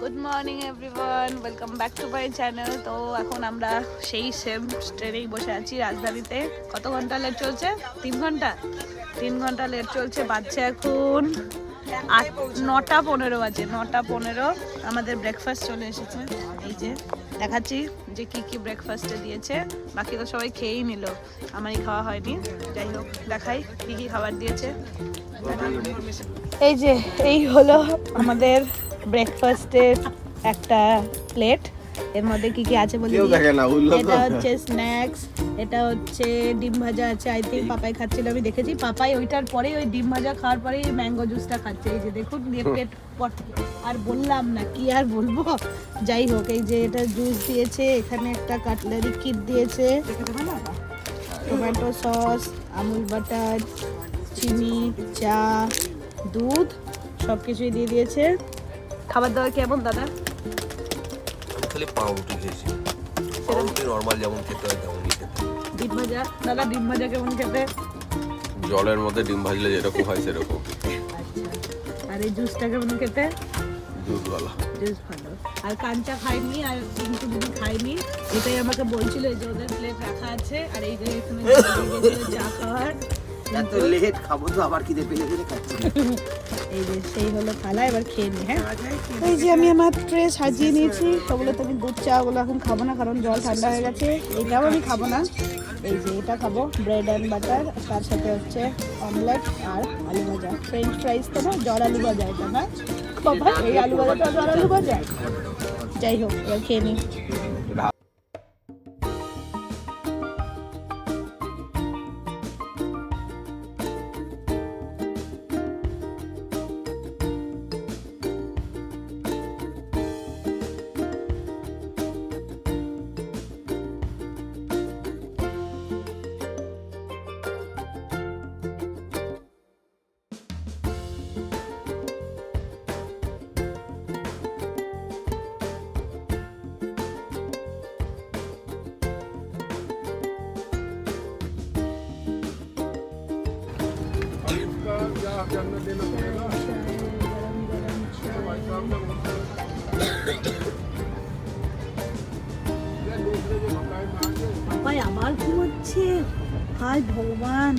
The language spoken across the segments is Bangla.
Good morning everyone welcome back to my channel তো এখন আমরা সেই সেম ট্রেনেই বসে আছি রাজধানীতে। কত ঘণ্টা লেট চলছে? তিন ঘণ্টা? তিন ঘণ্টা লেট চলছে, বাজছে এখন আট, নটা পনেরো বাজে, নটা পনেরো। আমাদের ব্রেকফাস্ট চলে এসেছে। এই যে, দেখাচ্ছি যে কি কি ব্রেকফাস্টে দিয়েছে। বাকি তো সবাই খেয়েই নিল। আমারই খাওয়া হয়নি। যাই হোক, দেখাই কী কী খাবার দিয়েছে। এই যে এই হলো আমাদের ব্রেকফাস্টের একটা প্লেট এর মধ্যে কি কি আছে বলি। এটা হচ্ছে স্ন্যাক্স এটা হচ্ছে ডিম ভাজা আছে আই থিঙ্ক পাপাই খাচ্ছিল আমি দেখেছি। পাপাই ওইটার পরেই ওই ডিম ভাজা খাওয়ার পরেই ম্যাঙ্গো জুসটা খাচ্ছে। এই যে দেখুন দিয়ে পেট পট- আর বললাম না কি আর বলব? যাই হোক এই যে এটা জুস দিয়েছে এখানে একটা কাটলারি কিট দিয়েছে। টমেটো সস আমুল বাটার চিনি চা দুধ সব কিছুই দিয়ে দিয়েছে। খাবার দাবার কেমন দাদা? খালি পাউরুটি খেয়েছি। পাউরুটি নর্মাল যেমন খেতে হয় তেমনই খেতে। ডিম ভাজা দাদা ডিম ভাজা কেমন খেতে? জলের মধ্যে ডিম ভাজলে যেরকম হয় সেরকম। আর এই জুসটা কেমন খেতে? দুধওয়ালা জুস ভালো। আর কাঞ্চা খাইনি আর কিন্তু দিদি খাইনি। এটাই আমাকে বলছিল যে ওদের প্লেট রাখা আছে আর এই যে এখানে চা খাওয়ার। এত লেট খাব তো আবার খিদে খাচ্ছি। এই যে সেই হলো থালা এবার খেয়ে নি হ্যাঁ? এই যে আমি আমার ট্রে সাজিয়ে নিয়েছি ওগুলো তো আমি দুধ চা ওগুলো এখন খাব না কারণ জল ঠান্ডা হয়ে গেছে। এটাও আমি খাব না। এই যে এটা খাব ব্রেড অ্যান্ড বাটার তার সাথে হচ্ছে অমলেট আর আলু ভাজা। ফ্রেঞ্চ ফ্রাইস তো না জল আলু ভাজা এটা না বাবা এই আলু ভাজাটা জল আলু ভাজা? যাই হোক এবার খেয়ে নিই বাবাই আবার ঘুমাচ্ছে হায় ভগবান।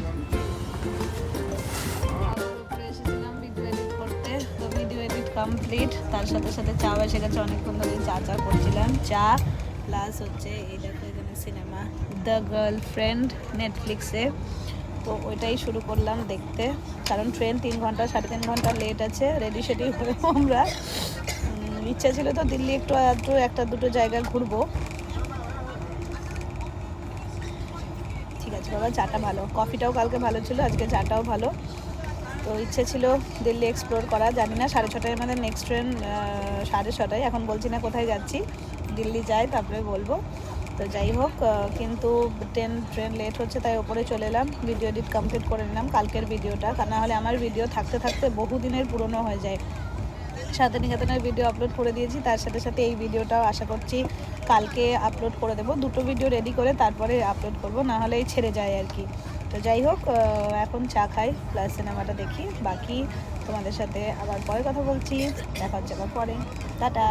কমপ্লিট তার সাথে সাথে চা এসে গেছে। অনেকক্ষণ ধরে চা চা করছিলাম। চা প্লাস হচ্ছে এই দেখো এখানে সিনেমা দ্য গার্লফ্রেন্ড নেটফ্লিক্সে তো ওইটাই শুরু করলাম দেখতে। কারণ ট্রেন তিন ঘণ্টা, সাড়ে তিন ঘণ্টা লেট আছে রেডি সেডি হয়ে আমরা। ইচ্ছা ছিল তো দিল্লি একটু একটু একটা দুটো জায়গায় ঘুরবো। ঠিক আছে বাবা, চাটা ভালো। কফিটাও কালকে ভালো ছিল, আজকে চাটাও ভালো। তো ইচ্ছে ছিল দিল্লি এক্সপ্লোর করা, জানি না, সাড়ে ছটায় আমাদের নেক্সট ট্রেন সাড়ে ছটায়। এখন বলছি না কোথায় যাচ্ছি, দিল্লি যাই, তারপরে বলব। তো যাই হোক কিন্তু ট্রেন ট্রেন লেট হচ্ছে, তাই ওপরে চলে এলাম। ভিডিও এডিট কমপ্লিট করে নিলাম, কালকের ভিডিওটা কারণ হলে আমার ভিডিও থাকতে থাকতে বহু দিনের পুরনো হয়ে যায়। সাথে নিকেতনের ভিডিও আপলোড করে দিয়েছি, তার সাথে সাথে এই ভিডিওটাও আশা করছি কালকে আপলোড করে দেবো। দুটো ভিডিও রেডি করে তারপরে আপলোড করব, না হলেই ছেড়ে যায় আর কি। তো যাই হোক এখন চা খাই প্লাস সিনেমাটা দেখি। বাকি তোমাদের সাথে আবার পরে কথা বলছি। দেখা হচ্ছে আবার পরে। টাটা।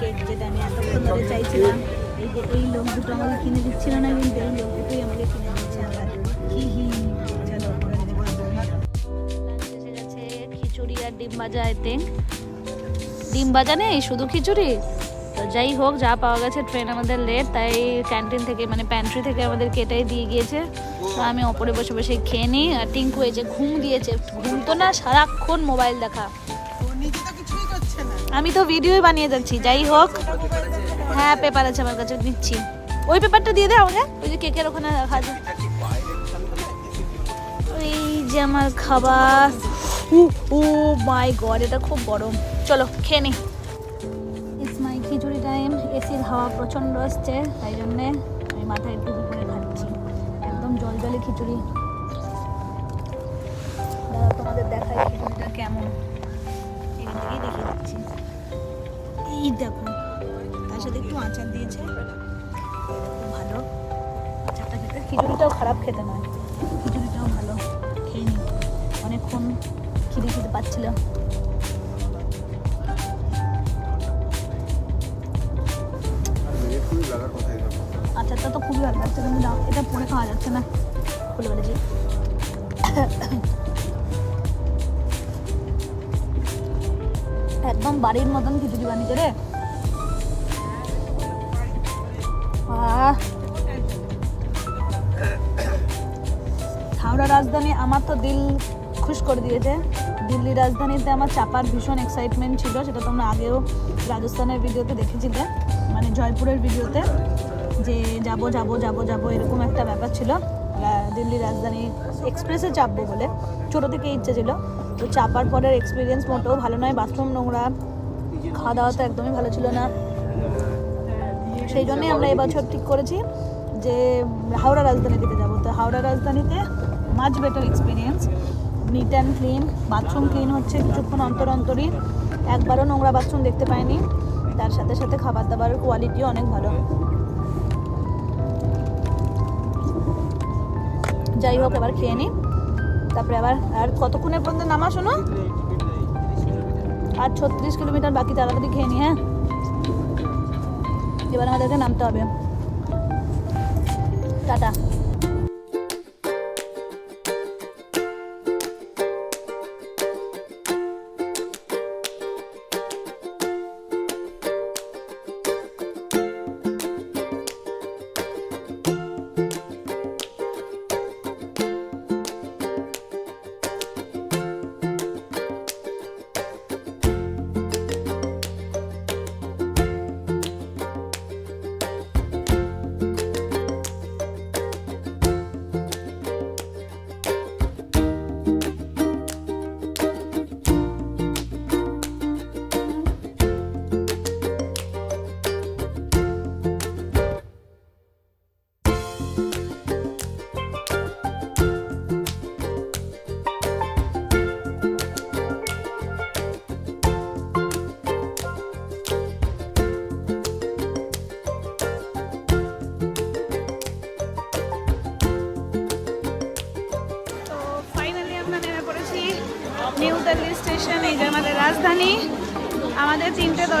কেক যেটা আমি এতক্ষণ ধরে চাইছিলাম, এই যে এই লোক দুটো আমাকে কিনে দিচ্ছিল না কিন্তু এই লোক দুটোই আমাকে কিনে দিচ্ছে আবার। হি হি। চলো খিচুড়ি আর ডিম ভাজা আই থিঙ্ক ডিম ভাজা নেই, শুধু খিচুড়ি। তো যাই হোক, যা পাওয়া গেছে ট্রেন আমাদের লেট তাই ক্যান্টিন থেকে মানে প্যান্ট্রি থেকে আমাদের কেটাই দিয়ে গিয়েছে। তো আমি ওপরে বসে বসে খেয়ে নিই। আর টিঙ্কু এই যে ঘুম দিয়েছে। ঘুম তো না, সারাক্ষণ মোবাইল দেখা। আমি তো ভিডিওই বানিয়ে যাচ্ছি যাই হোক। হ্যাঁ পেপার আছে আমার কাছে নিচ্ছি ওই পেপারটা দিয়ে দে আমাকে, ওই যে কেকের ওখানে রাখা আছে ওই যে আমার খাবার। ও মাই গড, এটা খুব গরম। চলো, খেয়ে নি। ইটস মাই খিচুড়ি টাইম এসির হাওয়া প্রচণ্ড আসছে, তাই জন্যে আমি মাথায় টুপি করে খাচ্ছি একদম জল জলে খিচুড়ি। একটু দিয়েছে। ভালো। আচারটা খেতে খিচুড়িটাও খারাপ খেতে নয়। খিচুড়িটাও ভালো। খেয়ে নি। অনেকক্ষণ খিদে খেতে পাচ্ছিল। আচারটা তো খুবই ভালো লাগছে। কিন্তু না এটা পরে খাওয়া যাচ্ছে না। খুলে ফেলেছি একদম বাড়ির মতন খিচুড়ি বানিয়েছে রে। হাওড়া রাজধানী আমার তো দিল খুশ করে দিয়েছে। দিল্লি রাজধানীতে আমার চাপার ভীষণ এক্সাইটমেন্ট ছিল, সেটা তোমরা আগেও রাজস্থানের ভিডিওতে দেখেছিলে মানে জয়পুরের ভিডিওতে, যে যাব যাব যাব যাব, এরকম একটা ব্যাপার ছিল। দিল্লি রাজধানী এক্সপ্রেসে চাপবো বলে ছোটো থেকে ইচ্ছে ছিল। তো চাপার পরের এক্সপিরিয়েন্স মোটেও ভালো নয় বাথরুম নোংরা খাওয়া দাওয়া তো একদমই ভালো ছিল না। সেই জন্যই আমরা এবছর ঠিক করেছি যে হাওড়া রাজধানী দিকে যাব। তো হাওড়া রাজধানীতে much better experience neat and clean bathroom clean হচ্ছে কিছুক্ষণ অন্তর অন্তরই। একবারও নোংরা বাথরুম দেখতে পাইনি। তার সাথে সাথে খাবার দাবারের কোয়ালিটিও অনেক ভালো। যাই হোক, এবার খেয়ে নিই তারপরে আবার, আর কতক্ষণের পর্যন্ত নামা শোনো? আর ছত্রিশ কিলোমিটার বাকি, তাড়াতাড়ি খেয়ে নি হ্যাঁ? এবার আমাদেরকে নামতে হবে। টাটা।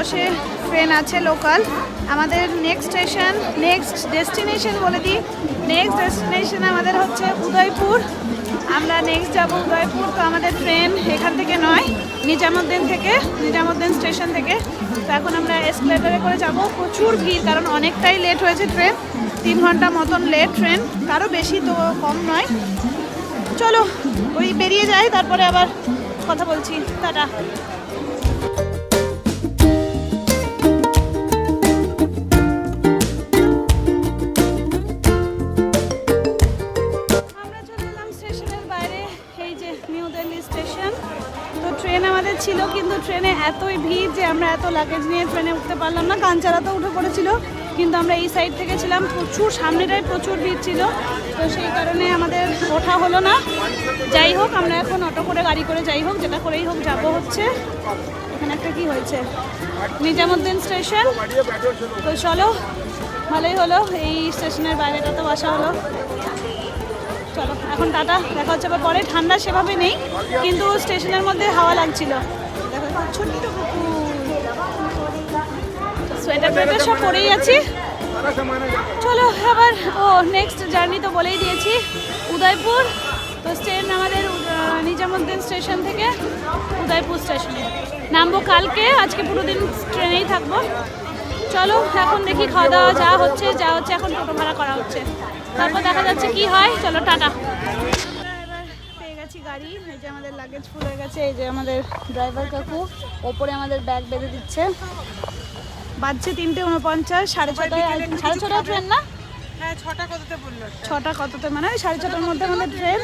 দশে ট্রেন আছে লোকাল আমাদের নেক্সট স্টেশন নেক্সট ডেস্টিনেশন বলে দিই। নেক্সট ডেস্টিনেশন আমাদের হচ্ছে উদয়পুর। আমরা নেক্সট যাব উদয়পুর, তো আমাদের ট্রেন এখান থেকে নয়, নিজামুদ্দিন থেকে, নিজামুদ্দিন স্টেশন থেকে। তো এখন আমরা এসকেলেটারে করে যাব। প্রচুর ভিড়, কারণ অনেকটাই লেট হয়েছে ট্রেন তিন ঘণ্টা মতন লেট ট্রেন তারও বেশি তো কম নয়। চলো, ওই বেরিয়ে যাই, তারপরে আবার কথা বলছি। টাটা। ট্রেন আমাদের ছিল, কিন্তু ট্রেনে এতই ভিড় যে আমরা এত লাগেজ নিয়ে ট্রেনে উঠতে পারলাম না। কাঞ্চারা তো উঠে পড়েছিল, কিন্তু আমরা এই সাইড থেকে ছিলাম। প্রচুর সামনেটাই প্রচুর ভিড় ছিল, তো সেই কারণে আমাদের ওঠা হলো না। যাই হোক, আমরা এখন অটো করে গাড়ি করে যাই হোক, যেটা করেই হোক যাব হচ্ছে। এখানে একটা কি হয়েছে? নিজামুদ্দিন স্টেশন। তো চলো, ভালোই হলো, এই স্টেশনের বাইরেটা তো আসা হলো। চলো, এখন টাটা দেখা হচ্ছে পরে। ঠান্ডা সেভাবে নেই, কিন্তু স্টেশনের মধ্যে হাওয়া লাগছিল। সোয়েটার সব পরেই আছি। চলো, আবার, ও নেক্সট জার্নি তো বলেই দিয়েছি। উদয়পুর, তো ট্রেন আমাদের নিজামুদ্দিন স্টেশন থেকে উদয়পুর স্টেশনে নামবো কালকে, আজকে পুরো দিন ট্রেনেই থাকব। চলো এখন দেখি খাওয়া দাওয়া যা হচ্ছে যা হচ্ছে এখন টোটো ভাড়া করা হচ্ছে। তারপর দেখা যাচ্ছে কি হয় চলো টাটা গেছি গাড়ি এই যে আমাদের লাগেজ ফুল হয়ে গেছে এই যে আমাদের ড্রাইভার কাকু ওপরে আমাদের ব্যাগ বেঁধে দিচ্ছে। বাজছে তিনটে উনপঞ্চাশ সাড়ে ছটায় সাড়ে ট্রেন না? হ্যাঁ ছটা কততে বলল? ছটা কততে মানে সাড়ে ছটার মধ্যে আমাদের ট্রেন।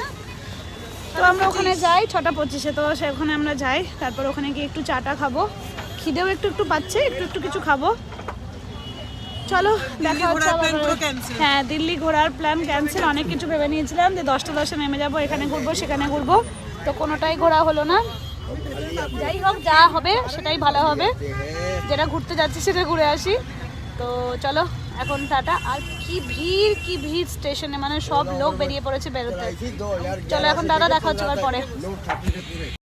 তো আমরা ওখানে যাই ছটা পঁচিশে তো সেখানে আমরা যাই তারপর ওখানে গিয়ে একটু চাটা খাব। খিদেও একটু একটু পাচ্ছে একটু একটু কিছু খাব। চলো হ্যাঁ দিল্লি ঘোরার প্ল্যান ক্যান্সেল অনেক কিছু ভেবে নিয়েছিলাম যে দশটা দশে নেমে যাব এখানে ঘুরবো সেখানে ঘুরবো। তো কোনোটাই ঘোরা হলো না। যাই হোক যা হবে সেটাই ভালো হবে। যেটা ঘুরতে যাচ্ছি সেটা ঘুরে আসি। তো চলো এখন টাটা। আর কি ভিড় কি ভিড় স্টেশনে মানে সব লোক বেরিয়ে পড়েছে বেরোতে। চলো এখন দাদা দেখা হচ্ছে পরে।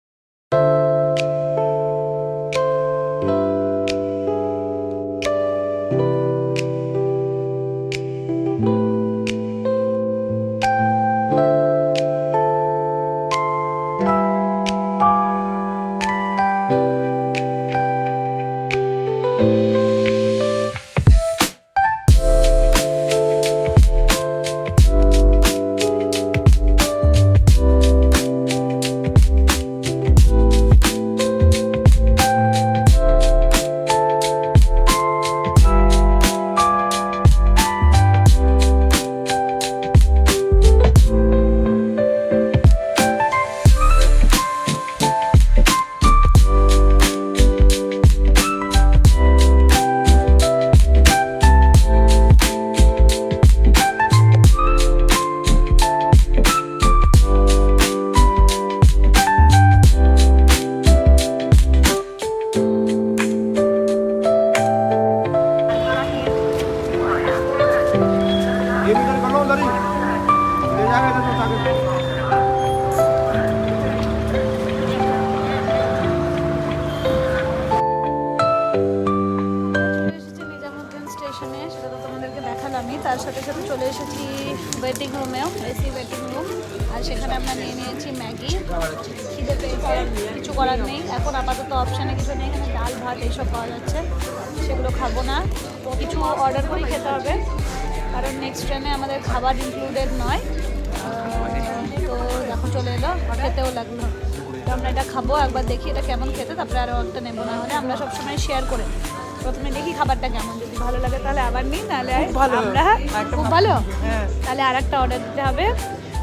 সেখানে আমরা নিয়ে নিয়েছি ম্যাগি। খিদে পেয়েছে কিছু করার নেই। এখন আপাতত অপশানে কিছু নেই। এখানে ডাল ভাত এইসব পাওয়া যাচ্ছে। সেগুলো খাব না। তো কিছু অর্ডার করেই খেতে হবে। কারণ নেক্সট ট্রেনে আমাদের খাবার ইনক্লুডেড নয়। তো দেখো চলে এলো খেতেও লাগল। তো আমরা এটা খাব একবার দেখি এটা কেমন খেতে। তারপরে আরও একটা নেব। না হলে আমরা সবসময় শেয়ার করে প্রথমে দেখি খাবারটা কেমন। যদি ভালো লাগে তাহলে আবার নিই নাহলে আমরা খুব ভালো। তাহলে আর একটা অর্ডার দিতে হবে।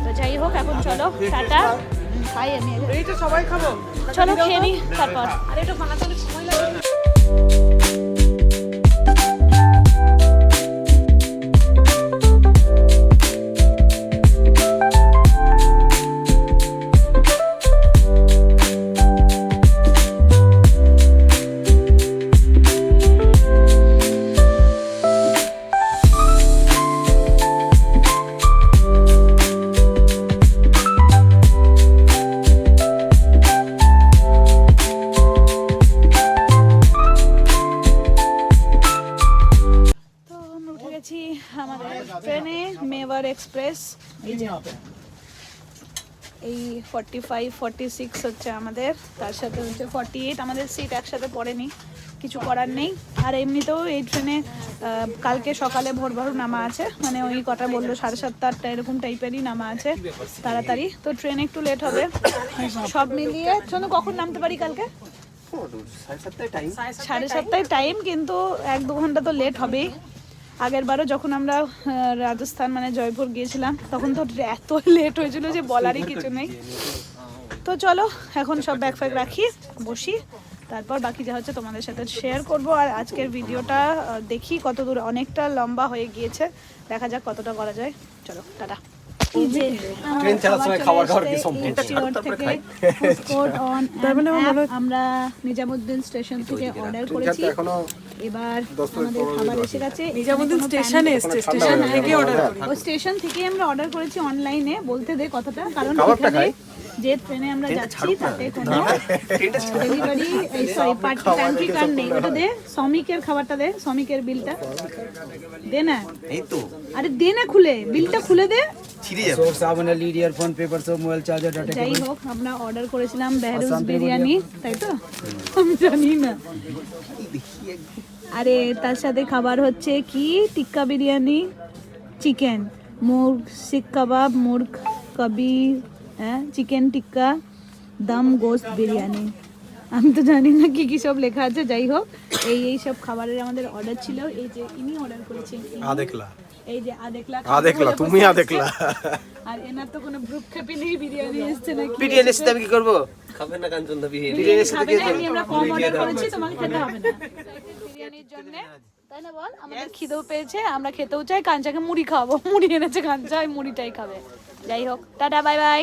তো যাই হোক এখন চলো টাটা। খাই আমি এই তো সবাই খাব। চলো খেয়ে নিই তারপর। আর এটা বানাতে সময় লাগে। এক্সপ্রেস এই ফর্টি ফাইভ ফর্টি সিক্স হচ্ছে আমাদের। তার সাথে হচ্ছে ফর্টি এইট আমাদের সিট একসাথে পড়েনি। কিছু করার নেই। আর এমনিতেও এই ট্রেনে কালকে সকালে ভোর ভোর নামা আছে। মানে ওই কটা বলল সাড়ে সাতটা আটটা এরকম টাইপেরই নামা আছে। তাড়াতাড়ি। তো ট্রেন একটু লেট হবে। সব মিলিয়ে শোনো কখন নামতে পারি কালকে? সাড়ে সাতটায় টাইম কিন্তু এক দু ঘণ্টা তো লেট হবেই। আগের বারও যখন আমরা রাজস্থান মানে জয়পুর গিয়েছিলাম, তখন তো এত লেট হয়েছিল যে বলারই কিছু নেই। তো চলো, এখন সব ব্যাগ ফ্যাগ রাখি, বসি। তারপর বাকি যা হচ্ছে তোমাদের সাথে শেয়ার করব। আর আজকের ভিডিওটা দেখি কত দূর অনেকটা লম্বা হয়ে গিয়েছে। দেখা যাক কতটা করা যায়। চলো, টাটা। ট্রেন চালার সময় খাবার খাওয়ার কি সম্ভব? তার মানে আমরা নিজামুদ্দিন স্টেশন থেকে অর্ডার করেছি। এবার আমাদের খাবার এসে গেছে নিজামুদ্দিন স্টেশনে এসছে স্টেশন থেকে অর্ডার করেছি। ও স্টেশন থেকে আমরা অর্ডার করেছি অনলাইনে বলতে দে কথাটা কারণ এখানে যে ট্রেনে আমরা যাচ্ছি তাতে কোনো ডেলিভারি এই সরি প্যান্ট্রি কার্ড নেই? ওটা দে শ্রমিকের খাবারটা দে শ্রমিকের বিলটা দে না। এই তো আরে দে না খুলে বিলটা খুলে দে। ছিড়ে যাই হোক আমরা অর্ডার করেছিলাম বিরিয়ানি তাই তো? আরে তার সাথে খাবার হচ্ছে কি? টিক্কা বিরিয়ানি চিকেন মুরগ শিক কাবাব মুরগ কবি হ্যাঁ? চিকেন টিক্কা দাম গোস্ত বিরিয়ানি আমি তো জানি না কি কি সব লেখা আছে যাই হোক। এই এই সব খাবারের আমাদের অর্ডার ছিল। এই যে ইনি অর্ডার করেছেন। আদেকলা এই যে আদেকলা আদেকলা তুমি আদেকলা আর এনার তো কোনো ভ্রুক্ষেপই নেই বিরিয়ানি এসছে নাকি? বিরিয়ানির সাথে আমি কি করব? খাবেন না কাঞ্চনদা বিরিয়ানি। বিরিয়ানির সাথে খাবে কি এমনি আমরা কম অর্ডার করেছি তোমাকে খেতে হবে না। বিরিয়ানির জন্য তাই না বল? আমাদের খিদেও পেয়েছে আমরা খেতেও চাই কাঞ্চাকে মুড়ি খাওয়াবো। মুড়ি এনেছে কাঞ্চা মুড়িটাই খাবে। যাই হোক টাটা বাই বাই।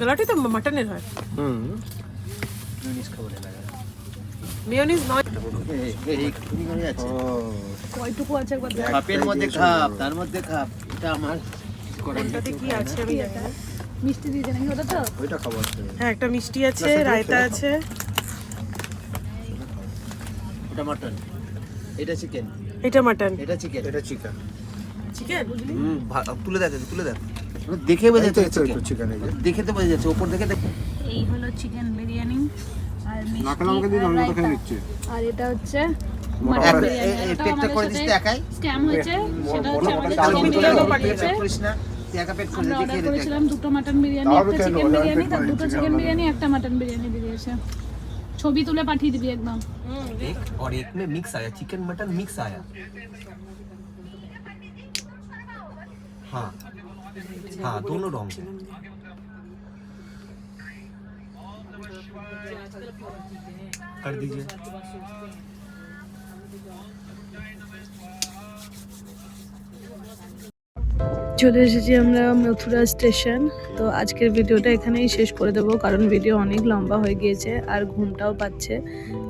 গালাটি তো মাটনের হয়। মিওনিজ নয়। কয়টুকু আছে? একবার। কাপের মধ্যে খাপ তার মধ্যে খাপ। এটা আমার কোনটাতে কি আছে আমি। মিষ্টি নাকি ওটা তো? ওইটা খাবার হ্যাঁ একটা মিষ্টি আছে রায়তা আছে। এটা মাটন এটা চিকেন এটা মাটন এটা চিকেন এটা চিকেন চিকেন তুলে দেখ তুলে দেখ। দেখে বোঝা যাচ্ছে একটু chicken। চিকেন এই যে দেখে তো বোঝা যাচ্ছে ওপর দেখে দেখ এই হলো চিকেন বিরিয়ানি আর নাকে লঙ্কা দিয়ে মিষ্টি আমি আর তো খেয়ে রায়তা। নিচ্ছি আর এটা হচ্ছে মোটা মাটন করে। বিরিয়ানি এই- এই ওটাও পেটটা আমাদের করে দিস তো সাথে একাই স্ক্যাম হয়েছে সেটা হচ্ছে আমাদের তাও চিকেন কিন্তু বিরিয়ানি একা পাঠিয়েছে পেট করিস না তুই একা পেট করে আমরা দেখে অর্ডার রে করেছিলাম দুটো মাটন বিরিয়ানি তাও একটা কেন? চিকেন ওটা বিরিয়ানি পেট তার করে দুটো chicken চিকেন বানাবো। বিরিয়ানি একটা মাটন বিরিয়ানি দিয়ে দিয়েছে ছবি তুলে পাঠিয়ে দিবি একদম एक और एक में मिक्स आया चिकन मटन मिक्स आया हाँ हाँ दोनों रॉन्ग है। कर दीजिए। চলে এসেছি আমরা মথুরা স্টেশন। তো আজকের ভিডিওটা এখানেই শেষ করে দেবো, কারণ ভিডিও অনেক লম্বা হয়ে গিয়েছে আর ঘুমটাও পাচ্ছে।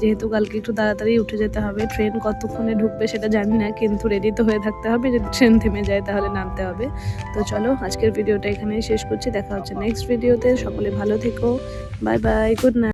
যেহেতু কালকে একটু তাড়াতাড়ি উঠে যেতে হবে, ট্রেন কতক্ষণে ঢুকবে সেটা জানি না, কিন্তু রেডি তো হয়ে থাকতে হবে, যদি ট্রেন থেমে যায় তাহলে নামতে হবে। তো চলো, আজকের ভিডিওটা এখানেই শেষ করছি, দেখা হচ্ছে নেক্সট ভিডিওতে সকলে ভালো থেকো বাই বাই গুড নাইট